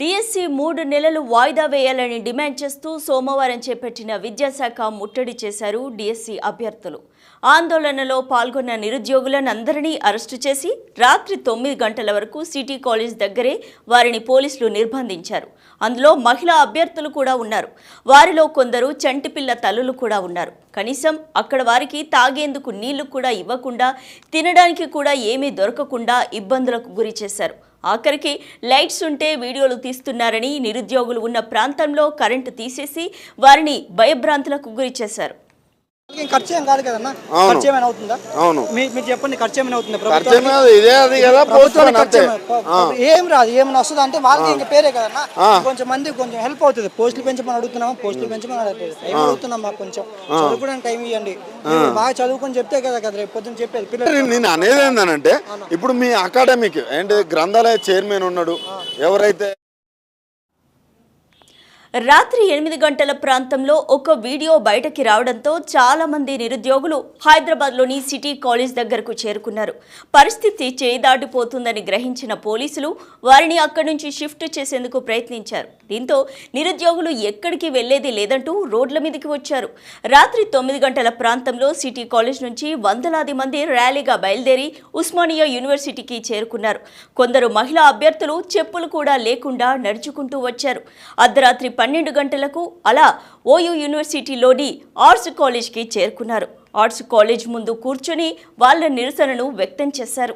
DSC మూడు నెలలు వాయిదా వేయాలని డిమాండ్ చేస్తూ సోమవారం చేపట్టిన విద్యాశాఖ ముట్టడి చేశారు డిఎస్సి అభ్యర్థులు. ఆందోళనలో పాల్గొన్న నిరుద్యోగులను అందరినీ అరెస్టు చేసి రాత్రి తొమ్మిది గంటల వరకు సిటీ కాలేజ్ దగ్గరే వారిని పోలీసులు నిర్బంధించారు. అందులో మహిళా అభ్యర్థులు కూడా ఉన్నారు. వారిలో కొందరు చంటిపిల్ల తల్లులు కూడా ఉన్నారు. కనీసం అక్కడ వారికి తాగేందుకు నీళ్ళు కూడా ఇవ్వకుండా తినడానికి కూడా ఏమీ దొరకకుండా ఇబ్బందులకు గురి చేశారు. ఆఖరికి లైట్స్ ఉంటే వీడియోలు తీస్తున్నారని నిరుద్యోగులు ఉన్న ప్రాంతంలో కరెంటు తీసేసి వారిని భయభ్రాంతులకు గురి చేశారు ఖర్చు ఏం కాదు కదన్నా? అవును. ఖర్చు ఏమైనా అవుతుందా? అవును. మీ- మీరు చెప్పండి ఖర్చు ఏమైనా అవుతుందా? ఇదే అది కదా ఏం రాదు ఏమైనా వస్తుంది? అంటే వాళ్ళకి ఇంకా పేరే కదన్నా. కొంచెం మంది కొంచెం హెల్ప్ అవుతుంది. పోస్టులు పెంచమని అడుగుతున్నాము? పోస్టులు పెంచమని అడగట్లేదు టైం అడుగుతున్నాం మాకు కొంచెం? చదువుకోవడానికి టైం ఇవ్వండి. బాగా చదువుకొని చెప్తే కదా కదా రేపు పొద్దున్న చెప్పేది. పిల్లలు నేను- అనేది ఏంటంటే ఇప్పుడు మీ అకాడమిక్ ఏంటి గ్రంథాలయ చైర్మన్ ఉన్నాడు. ఎవరైతే రాత్రి ఎనిమిది గంటల ప్రాంతంలో ఒక వీడియో బయటకి రావడంతో చాలా మంది నిరుద్యోగులు హైదరాబాద్లోని సిటీ కాలేజ్ దగ్గరకు చేరుకున్నారు. పరిస్థితి చేదాటిపోతుందని గ్రహించిన పోలీసులు వారిని అక్కడి నుంచి షిఫ్ట్ చేసేందుకు ప్రయత్నించారు. దీంతో నిరుద్యోగులు ఎక్కడికి వెళ్ళేది లేదంటూ రోడ్ల మీదకి వచ్చారు. రాత్రి తొమ్మిది గంటల ప్రాంతంలో సిటీ కాలేజ్ నుంచి వందలాది మంది ర్యాలీగా బయలుదేరి ఉస్మానియా యూనివర్సిటీకి చేరుకున్నారు. కొందరు మహిళా అభ్యర్థులు చెప్పులు కూడా లేకుండా నడుచుకుంటూ వచ్చారు. అర్ధరాత్రి పన్నెండు గంటలకు అలా ఓయూ యూనివర్సిటీలోని ఆర్ట్స్ కాలేజ్కి చేరుకున్నారు. ఆర్ట్స్ కాలేజ్ ముందు కూర్చొని వాళ్ళ నిరసనను వ్యక్తం చేశారు.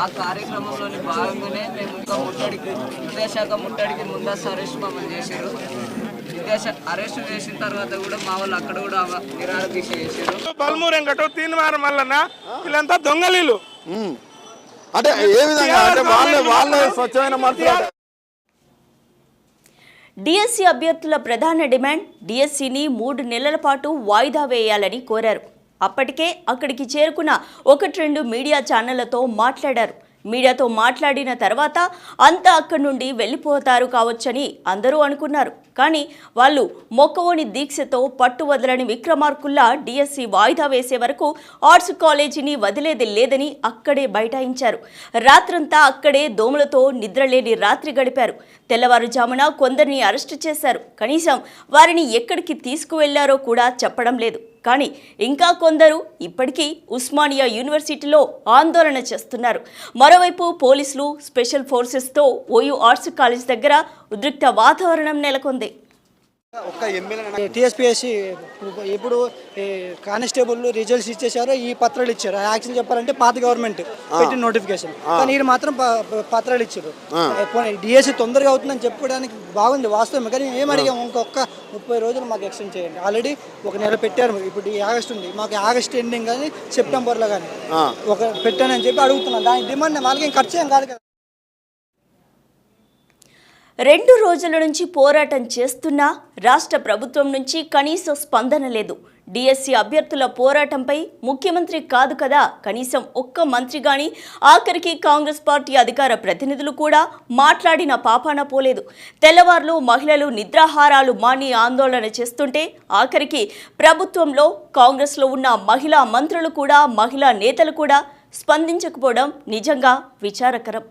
ఆ కార్యక్రమంలోని భాగంగానే మేము ఇంకా ముట్టడికి విద్యాశాఖ ముట్టడికి ముందస్తు అరెస్ట్ మమ్మల్ని చేశారు. విద్యాశాఖ అరెస్ట్ చేసిన తర్వాత కూడా మా వాళ్ళు అక్కడ కూడా నిరాహార దీక్ష చేశారు. బల్మూరు వెంకట తీన్మార మల్లన్న వీళ్ళంతా దొంగలీలు. అంటే ఏ విధంగా అంటే వాళ్ళే వాళ్ళే స్వచ్ఛమైన డిఎస్సి అభ్యర్థుల ప్రధాన డిమాండ్ డిఎస్సిని మూడు నెలల పాటు వాయిదా వేయాలని కోరారు. అప్పటికే అక్కడికి చేరుకున్న ఒకటి రెండు మీడియా ఛానళ్ళతో మాట్లాడారు. మీడియాతో మాట్లాడిన తర్వాత అంతా అక్కడి నుండి వెళ్ళిపోతారు కావచ్చని అందరూ అనుకున్నారు. కానీ వాళ్ళు మొక్కవోని దీక్షతో పట్టు వదలని విక్రమార్కుల్లా డిఎస్సి వాయిదా వేసే వరకు ఆర్ట్స్ కాలేజీని వదిలేది లేదని అక్కడే బైఠాయించారు. రాత్రంతా అక్కడే దోమలతో నిద్రలేని రాత్రి గడిపారు. తెల్లవారుజామున కొందరిని అరెస్టు చేశారు. కనీసం వారిని ఎక్కడికి తీసుకువెళ్ళారో కూడా చెప్పడం లేదు. కానీ ఇంకా కొందరు ఇప్పటికీ ఉస్మానియా యూనివర్సిటీలో ఆందోళన చేస్తున్నారు. మరోవైపు పోలీసులు స్పెషల్ ఫోర్సెస్తో ఓయూ ఆర్ట్స్ కాలేజ్ దగ్గర ఉద్రిక్త వాతావరణం నెలకొంది. టీఎస్పీఎస్సీ ఇప్పుడు కానిస్టేబుల్ రిజల్ట్స్ ఇచ్చేసారో ఈ పత్రాలు ఇచ్చారు. యాక్చువల్ చెప్పాలంటే పాత గవర్నమెంట్ పెట్టిన నోటిఫికేషన్. కానీ వీళ్ళు మాత్రం పత్రాలు ఇచ్చారు. డిఎస్సి తొందరగా అవుతుందని చెప్పుకోవడానికి బాగుంది వాస్తవం కానీ ఏం అడిగాం ఇంకొక ముప్పై రోజులు మాకు ఎక్స్టెండ్ చేయండి. ఆల్రెడీ ఒక నెల పెట్టారు. ఇప్పుడు ఆగస్ట్ ఉంది. మాకు ఆగస్ట్ ఎండింగ్ కానీ సెప్టెంబర్లో కానీ ఒక పెట్టానని చెప్పి అడుగుతున్నాను దాని డిమాండ్ వాళ్ళకి ఏం ఖర్చు ఏం కాదు కదా. రెండు రోజుల నుంచి పోరాటం చేస్తున్నా రాష్ట్ర ప్రభుత్వం నుంచి కనీస స్పందన లేదు. డిఎస్సి అభ్యర్థుల పోరాటంపై ముఖ్యమంత్రి కాదు కదా కనీసం ఒక్క మంత్రి గాని ఆఖరికి కాంగ్రెస్ పార్టీ అధికార ప్రతినిధులు కూడా మాట్లాడిన పాపాన పోలేదు. తెల్లవార్లు మహిళలు నిద్రాహారాలు మాని ఆందోళన చేస్తుంటే ఆఖరికి ప్రభుత్వంలో కాంగ్రెస్లో ఉన్న మహిళా మంత్రులు కూడా మహిళా నేతలు కూడా స్పందించకపోవడం నిజంగా విచారకరం.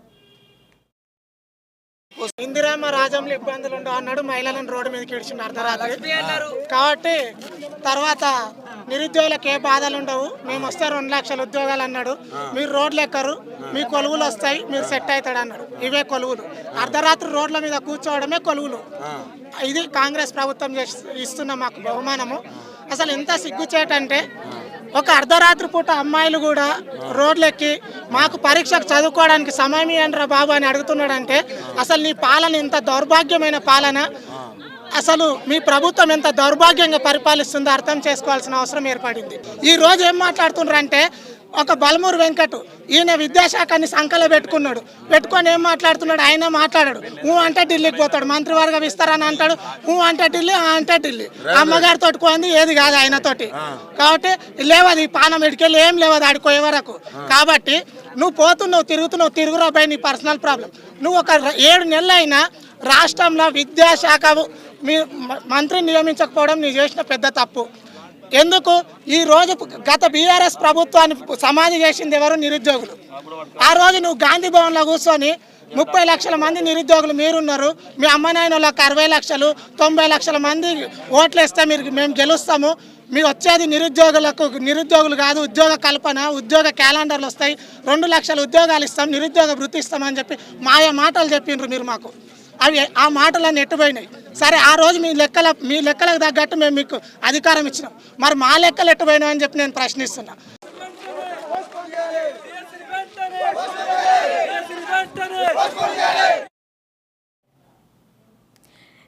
ఇందిరామ రాజంలో ఇబ్బందులు ఉండవు అన్నాడు. మహిళలను రోడ్డు మీదకి ఇడిచిండు అర్ధరాత్రి. కాబట్టి తర్వాత నిరుద్యోగులకు ఏ బాధలు ఉండవు. మేము వస్తే రెండు లక్షల ఉద్యోగాలు అన్నాడు. మీరు రోడ్లు ఎక్కరు మీ కొలువులు వస్తాయి మీరు సెట్ అవుతాడు అన్నాడు. ఇవే కొలువులు. అర్ధరాత్రి రోడ్ల మీద కూర్చోవడమే కొలువులు. ఇది కాంగ్రెస్ ప్రభుత్వం ఇస్తున్న మాకు బహుమానము. అసలు ఎంత సిగ్గుచేటంటే ఒక అర్ధరాత్రి పూట అమ్మాయిలు కూడా రోడ్లెక్కి మాకు పరీక్షకు చదువుకోవడానికి సమయం ఇవ్వండిరా బాబు అని అడుగుతున్నాడంటే అసలు నీ పాలన ఇంత దౌర్భాగ్యమైన పాలన? అసలు మీ ప్రభుత్వం ఎంత దౌర్భాగ్యంగా పరిపాలిస్తుందో అర్థం చేసుకోవాల్సిన అవసరం ఏర్పడింది. ఈ రోజు ఏం మాట్లాడుతున్నారంటే ఒక బలమూరు వెంకట్ ఈయన విద్యాశాఖని సంకలో పెట్టుకున్నాడు. పెట్టుకొని ఏం మాట్లాడుతున్నాడు? ఆయన మాట్లాడాడు. ఊ అంటే ఢిల్లీకి పోతాడు. మంత్రివర్గ విస్తరణ అంటాడు. ఊ అంటే ఢిల్లీ ఆ అంటే ఢిల్లీ. అమ్మగారితో పోయింది ఏది కాదు ఆయనతోటి. కాబట్టి లేవదు ఈ పానం ఇడికెళ్ళి ఏం లేవదు ఆడిపోయే వరకు. కాబట్టి నువ్వు పోతున్నావు తిరుగుతున్నావు తిరుగురా బై నీ పర్సనల్ ప్రాబ్లం. నువ్వు ఒక ఏడు నెలలు అయినా రాష్ట్రంలో విద్యాశాఖ మీ మ- మంత్రిని నియమించకపోవడం నీ చేసిన పెద్ద తప్పు. ఎందుకు? ఈ రోజు గత బీఆర్ఎస్ ప్రభుత్వాన్ని సమాధి చేసింది ఎవరు? నిరుద్యోగులు. ఆ రోజు నువ్వు గాంధీ భవన్లో కూర్చొని ముప్పై లక్షల మంది నిరుద్యోగులు మీరున్నారు. మీ అమ్మ నాయన వాళ్ళకి అరవై లక్షలు తొంభై లక్షల మంది ఓట్లు వేస్తే మీరు మేము గెలుస్తాము. మీ వచ్చేది నిరుద్యోగులకు నిరుద్యోగులు కాదు ఉద్యోగ కల్పన ఉద్యోగ క్యాలెండర్లు వస్తాయి. రెండు లక్షల ఉద్యోగాలు ఇస్తాం నిరుద్యోగ వృత్తి ఇస్తామని చెప్పి మాయ మాటలు చెప్పిండ్రు మీరు మాకు. అవి ఆ మాటలన్నీ ఎట్టుపోయినాయి. సరే ఆ రోజు మీ లెక్కల మీ లెక్కలకు తగ్గట్టు మేము మీకు అధికారం ఇచ్చినాం. మరి మా లెక్కలు ఎట్టుపోయినాయి అని చెప్పి నేను ప్రశ్నిస్తున్నా.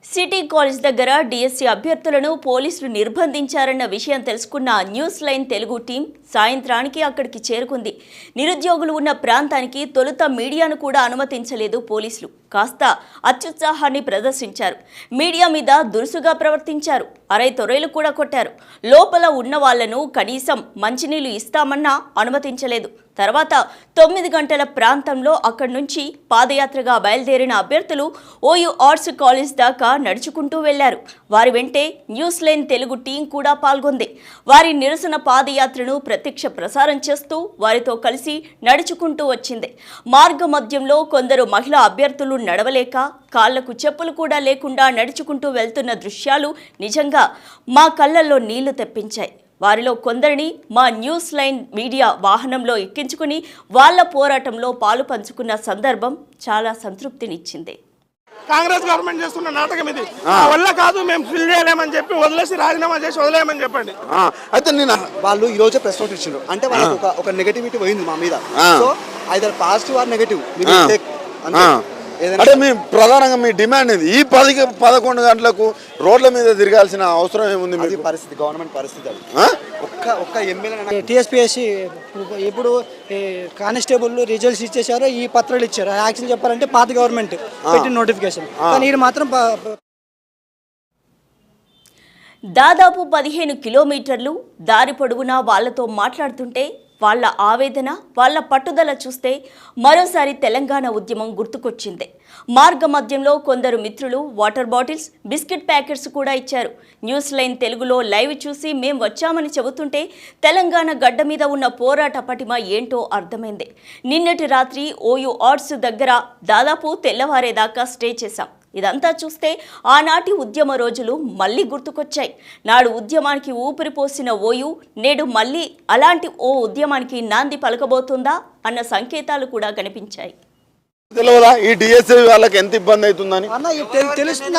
సిటీ కాలేజ్ దగ్గర డిఎస్సీ అభ్యర్థులను పోలీసులు నిర్బంధించారన్న విషయం తెలుసుకున్న న్యూస్ లైన్ తెలుగు టీం సాయంత్రానికి అక్కడికి చేరుకుంది. నిరుద్యోగులు ఉన్న ప్రాంతానికి తొలుత మీడియాను కూడా అనుమతించలేదు పోలీసులు. కాస్త అత్యుత్సాహాన్ని ప్రదర్శించారు. మీడియా మీద దురుసుగా ప్రవర్తించారు. అరై తొరైలు కూడా కొట్టారు. లోపల ఉన్న వాళ్ళను కనీసం మంచినీళ్ళు ఇస్తామన్నా అనుమతించలేదు. తర్వాత తొమ్మిది గంటల ప్రాంతంలో అక్కడి నుంచి పాదయాత్రగా బయలుదేరిన అభ్యర్థులు ఓయూ ఆర్ట్స్ కాలేజ్ దాకా నడుచుకుంటూ వెళ్ళారు. వారి వెంటే న్యూస్ లైన్ తెలుగు టీం కూడా పాల్గొంది. వారి నిరసన పాదయాత్రను ప్రత్యక్ష ప్రసారం చేస్తూ వారితో కలిసి నడుచుకుంటూ వచ్చింది. మార్గ మధ్యంలో కొందరు మహిళా అభ్యర్థులు నడవలేక కాళ్ళకు చెప్పులు కూడా లేకుండా నడుచుకుంటూ వెళ్తున్న దృశ్యాలు నిజంగా మా కళ్ళల్లో నీళ్ళు తెప్పించాయి. వారిలో కొందరిని మా న్యూస్ లైన్ మీడియా వాహనంలో ఎక్కించుకుని వాళ్ళ పోరాటంలో పాలు పంచుకున్న సందర్భం చాలా సంతృప్తినిచ్చింది. కాంగ్రెస్ గవర్నమెంట్ చేస్తున్న నాటకం ఇది. వల్ల కాదు మేము ఫిల్ చేయలేమని చెప్పి వదిలేసి రాజీనామా చేసి వదిలేయమని చెప్పండి. ఆ, అయితే నేను వాళ్ళు ఈ రోజే ప్రెస్ నోట్ ఇచ్చిండ్రు. అంటే వాళ్ళకి ఒక ఒక నెగటివిటీ పోయింది మా మీద. So either positive or negative. అంటే మీ ప్రధానంగా మీ డిమాండ్ ఇది ఈ పదికి పదకొండు గంటలకు రోడ్ల మీద తిరగాల్సిన అవసరం ఏముంది అది మీకు? పరిస్థితి గవర్నమెంట్ పరిస్థితి అది. ఆ? ఒక్క ఒక్క ఎమ్మెల్యే టీఎస్పీఎస్సి ఇప్పుడు కానిస్టేబుల్ రిజల్ట్స్ ఇచ్చేసారు ఈ పత్రాలు ఇచ్చారు. యాక్చువల్ చెప్పాలంటే పాత గవర్నమెంట్ పెట్టిన నోటిఫికేషన్. కానీ ఇది మాత్రం దాదాపు పదిహేను కిలోమీటర్లు దారి పొడవునా వాళ్ళతో మాట్లాడుతుంటే వాళ్ళ ఆవేదన వాళ్ళ పట్టుదల చూస్తే మరోసారి తెలంగాణ ఉద్యమం గుర్తుకొచ్చింది. మార్గ మధ్యంలో కొందరు మిత్రులు వాటర్ బాటిల్స్ బిస్కెట్ ప్యాకెట్స్ కూడా ఇచ్చారు. న్యూస్ లైన్ తెలుగులో లైవ్ చూసి మేం వచ్చామని చెబుతుంటే తెలంగాణ గడ్డ మీద ఉన్న పోరాట పటిమ ఏంటో అర్థమైంది. నిన్నటి రాత్రి ఓయూ ఆర్ట్స్ దగ్గర దాదాపు తెల్లవారేదాకా స్టే చేశాం. ఇదంతా చూస్తే ఆనాటి ఉద్యమ రోజులు మళ్ళీ గుర్తుకొచ్చాయి. నాడు ఉద్యమానికి ఊపిరి పోసిన ఓయు నేడు మళ్ళీ అలాంటి ఓ ఉద్యమానికి నాంది పలకబోతుందా అన్న సంకేతాలు కూడా కనిపించాయి. తెలియదా? ఈ డిఎస్ఏ వాళ్ళకి ఎంత ఇబ్బంది అవుతుందని? తెలుస్తుంది